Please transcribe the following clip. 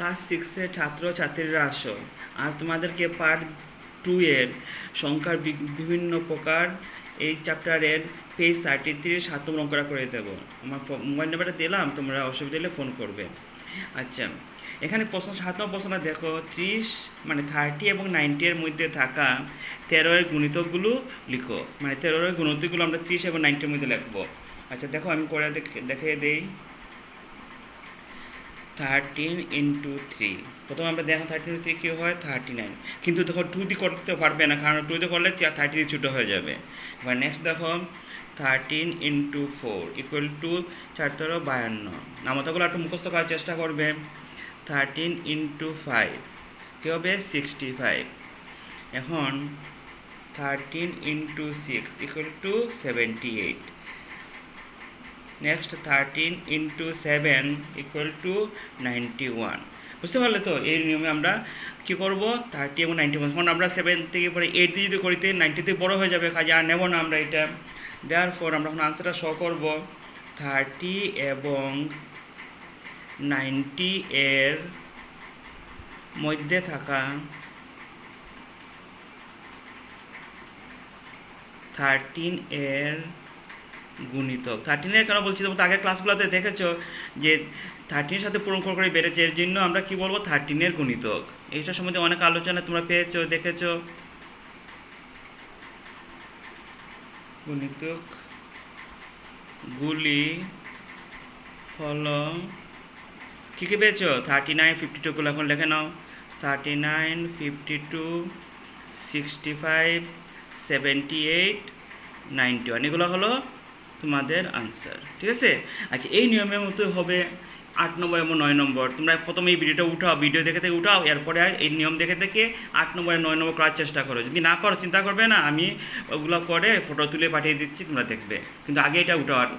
Class সিক্সের ছাত্র ছাত্রীরা আসো। আজ তোমাদেরকে পার্ট টু এর সংখ্যার বিভিন্ন প্রকার এই চ্যাপ্টারের পেজ থার্টি থ্রি সাত নম্বর অঙ্কটা করে দেবো। আমার মোবাইল নাম্বারটা দিলাম, তোমরা অসুবিধা হলে ফোন করবে। আচ্ছা এখানে প্রশ্ন সাত নম্বর প্রশ্নটা দেখো। ত্রিশ মানে থার্টি এবং নাইনটি এর মধ্যে থাকা তেরো এর গুণিতকগুলো লিখো। মানে তেরো এর গুণিতকগুলো আমরা ত্রিশ এবং নাইনটির মধ্যে লিখব। আচ্ছা দেখো, আমি করে দেখ- দেখিয়ে দিই। থার্টিন ইন্টু থ্রি প্রথমে আমরা দেখো থার্টিন থ্রি কী হয়? থার্টি নাইন কিন্তু দেখো টু দি করতে পারবে না, কারণ টু দি করলে থার্টি ছোটো হয়ে যাবে। এবার নেক্সট দেখো thirteen into four equal to চার তেরো বায়ান্ন। নামতাগুলো একটু মুখস্থ করার চেষ্টা করবে। থার্টিন ইন্টু ফাইভ কী হবে? সিক্সটি ফাইভ এখন thirteen into six equal to seventy eight next thirteen into seven equal to ninety one বুঝতে পারলে তো? এই নিয়মে আমরা কী করব? থার্টি এবং নাইনটি ওয়ান আমরা সেভেন থেকে পরে এইট দিয়ে যদি করিতে নাইনটিতে বড় হয়ে যাবে কাজে। আর নেব না আমরা এটা। দেওয়ার পর আমরা এখন আনসারটা শো করব। থার্টি এবং নাইনটি এর মধ্যে থাকা থার্টিন এর গুণিতক থার্টিনের কেন বলছি তো আগের ক্লাসগুলোতে দেখেছ যে থার্টিনের সাথে পূরণ করে বেড়েছে, এর জন্য আমরা কি বলব? থার্টিনের গুণিতক। এইটার সম্বন্ধে অনেক আলোচনা তোমরা পেয়েছ, দেখেছ। গুণিতক গুলি হল কী কী পেয়েছ? থার্টি নাইন ফিফটি টুগুলো এখন লিখে নাও। Thirty nine fifty two sixty five seventy eight ninety one এগুলো হলো তোমাদের আনসার ঠিক আছে? আচ্ছা এই নিয়মের মতো হবে আট নম্বর এবং নয় নম্বর। তোমরা প্রথমে এই ভিডিওটা উঠাও ভিডিও দেখে দেখে উঠাও, এরপরে এই নিয়ম দেখে দেখে আট নম্বর নয় নম্বর করার চেষ্টা করো। যদি না করো, চিন্তা করবে না, আমি ওগুলো করে ফটো তুলে পাঠিয়ে দিচ্ছি, তোমরা দেখবে। কিন্তু আগে এটা উঠাও আর